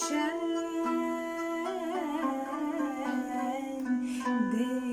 geçen. de